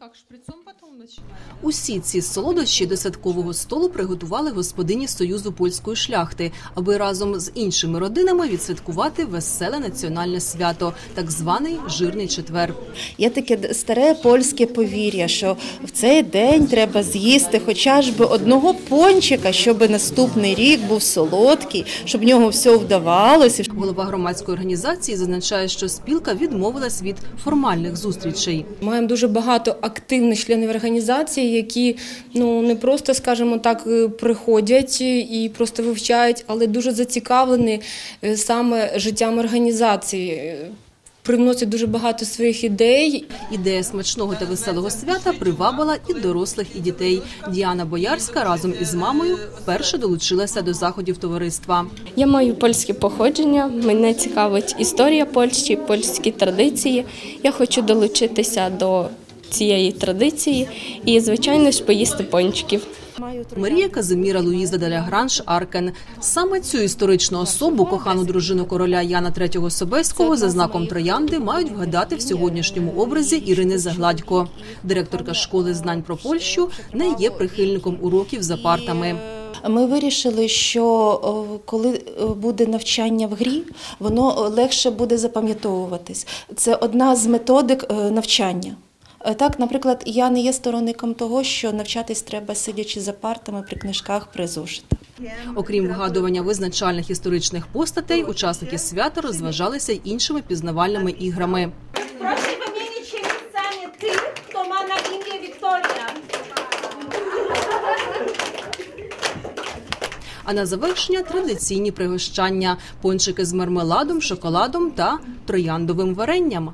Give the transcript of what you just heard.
как, шприцом потом начинали? Усі ці солодощі до святкового столу приготували господині Союзу польської шляхти, аби разом з іншими родинами відсвяткувати веселе національне свято, так званий жирний четвер. Є таке старе польське повір'я, що в цей день треба з'їсти хоча ж би одного пончика, щоб наступний рік був солодкий, щоб в нього все вдавалося. Голова громадської організації зазначає, що спілка відмовилась від формальних зустрічей. Маємо дуже багато активних членів організації, які ну не просто, скажімо так, е, приходять і просто вивчають, але дуже зацікавлені е, саме життям організації. Привносять дуже багато своїх ідей. Ідея смачного та веселого свята привабила і дорослих, і дітей. Діана Боярська разом із мамою вперше долучилася до заходів товариства. Я маю польське походження. Мене цікавить історія Польщі, польські традиції. Я хочу долучитися до цієї традиції і, звичайно ж, поїсти пончиків. Марія Казиміра Луїза де Гранж Аркен. Саме цю історичну особу, кохану дружину короля Яна III Собеського, за знаком троянди мають вгадати в сьогоднішньому образі Ірини Загладько. Директорка школи знань про Польщу не є прихильником уроків за партами. Ми вирішили, що коли е, буде навчання в грі, воно е, легше буде запам'ятовуватись. Це одна з методик е, навчання. Е, Так, наприклад, я не є сторонником того, що навчатись треба сидячи за партами при книжках, при зошитах. Окрім вгадування визначальних історичних постатей, учасники свята розважалися й іншими пізнавальними іграми. А на завершення традиційні пригощання: пончики з мармеладом, шоколадом та трояндовим варенням.